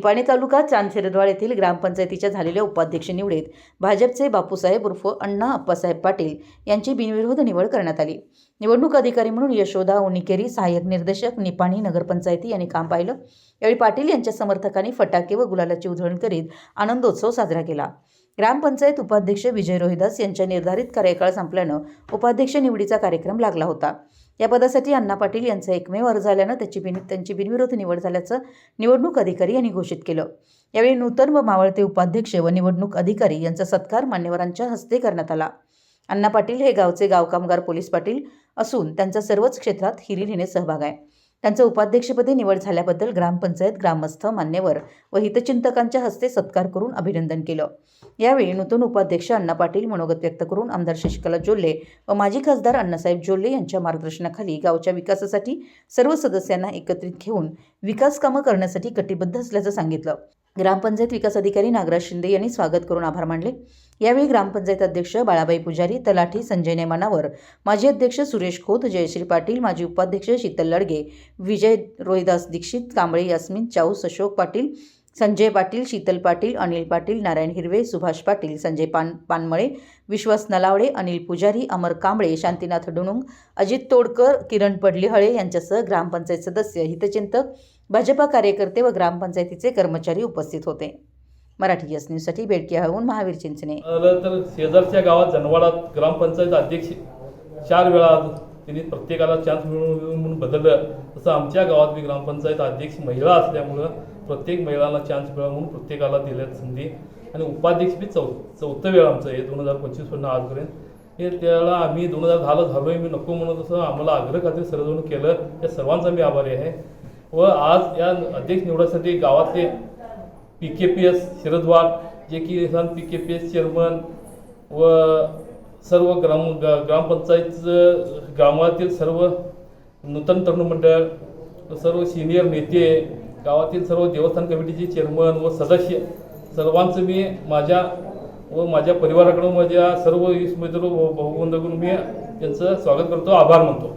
निपाणी तालुका चांदशिरदवाड येथील ग्रामपंचायतीच्या झालेल्या उपाध्यक्ष निवडीत भाजपचे बापूसाहेब उर्फ अण्णा अप्पासाहेब पाटील यांची बिनविरोध निवड करण्यात आली. निवडणूक अधिकारी म्हणून यशोदा उनिकेरी सहाय्यक निर्देशक निपाणी नगरपंचायती यांनी काम पाहिलं. यावेळी पाटील यांच्या समर्थकांनी फटाके व गुलालाची उधळण करीत आनंदोत्सव साजरा केला. ग्रामपंचायत उपाध्यक्ष विजय रोहिदास यांच्या निर्धारित कार्यकाळ संपल्यानं उपाध्यक्ष निवडीचा कार्यक्रम लागला होता. या पदासाठी अण्णा पाटील यांचा एकमेव अर्ज आल्यानं त्याची बिन त्यांची बिनविरोध निवड झाल्याचं निवडणूक अधिकारी यांनी घोषित केलं. यावेळी नूतन व मावळते उपाध्यक्ष व निवडणूक अधिकारी यांचा सत्कार मान्यवरांच्या हस्ते करण्यात आला. अण्णा पाटील हे गावचे गाव कामगार पोलीस पाटील असून त्यांचा सर्वच क्षेत्रात हिरिरीने सहभाग आहे. त्यांचं उपाध्यक्षपदी निवड झाल्याबद्दल ग्रामपंचायत ग्रामस्थ मान्यवर व हितचिंतकांच्या हस्ते सत्कार करून अभिनंदन केलं. यावेळी नूतन उपाध्यक्ष अण्णा पाटील मनोगत व्यक्त करून आमदार शशिकला जोल्ले व माजी खासदार अण्णासाहेब जोल्ले यांच्या मार्गदर्शनाखाली गावच्या विकासासाठी सर्व सदस्यांना एकत्रित घेऊन विकास कामं करण्यासाठी कटिबद्ध असल्याचं सांगितलं. ग्रामपंचायत विकास अधिकारी नागराज शिंदे यांनी स्वागत करून आभार मानले. यावेळी ग्रामपंचायत अध्यक्ष बाळाबाई पुजारी तलाठी संजय नेमानावर माजी अध्यक्ष सुरेश खोत जयश्री पाटील माजी उपाध्यक्ष शीतल लडगे विजय रोहिदास दीक्षित कांबळे यास्मिन चाऊस अशोक पाटील संजय पाटील शीतल पाटील अनिल पाटील नारायण हिरवे सुभाष पाटील संजय पान पानमळे विश्वास नलावडे अनिल पुजारी अमर कांबळे शांतीनाथ डुणुंग अजित तोडकर किरण पडलीहळे यांच्यासह ग्रामपंचायत सदस्य हितचिंतक भाजपा कार्यकर्ते व ग्रामपंचायतीचे कर्मचारी उपस्थित होते. मराठी यस न्यूजसाठी बेडकियाहून महावीर चिंचणे. तर शेजारच्या गावात जनवाडात ग्रामपंचायत अध्यक्ष चार वेळा त्यांनी प्रत्येकाला चान्स मिळून म्हणून बदललं. तसं आमच्या गावात मी ग्रामपंचायत अध्यक्ष महिला असल्यामुळं प्रत्येक महिलांना चान्स मिळावा म्हणून प्रत्येकाला दिल्यात संधी. आणि उपाध्यक्ष बी चौ चौथं वेळ आमचं आहे दोन हजार पंचवीसपासून आजपर्यंत. हे त्याला आम्ही दोन हजार दहाला झालोय मी नको म्हणत असं आम्हाला आग्रह खात्री सर्वजण केलं. त्या सर्वांचा मी आभारी आहे. व आज या अध्यक्ष निवडासाठी गावातले P K P S Shirdwad जे की P K P S chairman व सर्व ग्राम ग- ग्रामपंचायतचं गावातील सर्व नूतन तरुण मंडळ सर्व सिनियर नेते गावातील सर्व देवस्थान कमिटीचे चेअरमन व सदस्य सर्वांचं मी माझ्या व माझ्या परिवाराकडून माझ्या सर्व मित्र भाऊबंधकडून मी त्यांचं स्वागत करतो आभार मानतो.